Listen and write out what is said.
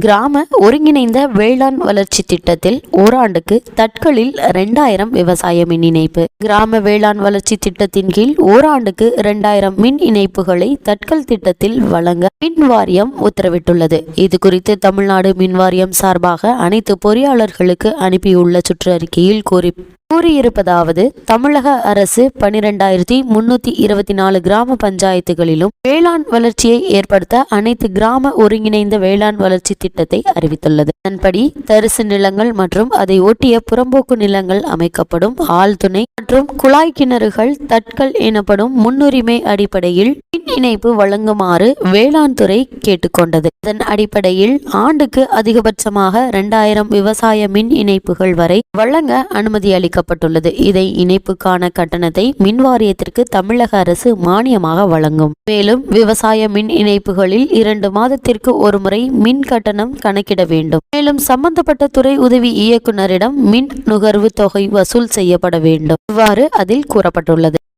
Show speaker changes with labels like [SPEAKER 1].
[SPEAKER 1] கிராம ஒருங்கிணைந்த வேளாண் வளர்ச்சி திட்டத்தில் ஓராண்டுக்கு தட்களில் ரெண்டாயிரம் விவசாய மின் இணைப்பு. கிராம வேளாண் வளர்ச்சி திட்டத்தின் கீழ் ஓராண்டுக்கு இரண்டாயிரம் மின் இணைப்புகளை தட்கல் திட்டத்தில் வழங்க மின் வாரியம் உத்தரவிட்டுள்ளது. இது குறித்து தமிழ்நாடு மின் வாரியம் சார்பாக அனைத்து பொறியாளர்களுக்கு அனுப்பியுள்ள சுற்றறிக்கையில் கூறி கூறியிருப்பதாவது தமிழக அரசு பனிரெண்டாயிரத்தி முன்னூத்தி இருபத்தி நாலு கிராம பஞ்சாயத்துகளிலும் வேளாண் வளர்ச்சியை ஏற்படுத்த அனைத்து கிராம ஒருங்கிணைந்த வேளாண் வளர்ச்சி திட்டத்தை அறிவித்துள்ளது. அதன்படி தரிசு நிலங்கள் மற்றும் அதை ஒட்டிய புறம்போக்கு நிலங்கள் அமைக்கப்படும் ஆழ்துணை மற்றும் குழாய் கிணறுகள் தட்கள் எனப்படும் முன்னுரிமை அடிப்படையில் மின் இணைப்பு வழங்குமாறு வேளாண் துறை கேட்டுக்கொண்டது. இதன் அடிப்படையில் ஆண்டுக்கு அதிகபட்சமாக இரண்டாயிரம் விவசாய மின் இணைப்புகள் வரை வழங்க அனுமதி அறிவிக்கப்பட்டுள்ளது. இதை இணைப்புக்கான கட்டணத்தை மின் வாரியத்திற்கு தமிழக அரசு மானியமாக வழங்கும். மேலும் விவசாய மின் இணைப்புகளில் இரண்டு மாதத்திற்கு ஒருமுறை மின் கட்டணம் கணக்கிட வேண்டும். மேலும் சம்பந்தப்பட்ட துறை உதவி இயக்குநரிடம் மின் நுகர்வு தொகை வசூல் செய்யப்பட வேண்டும். இவ்வாறு அதில் கூறப்பட்டுள்ளது.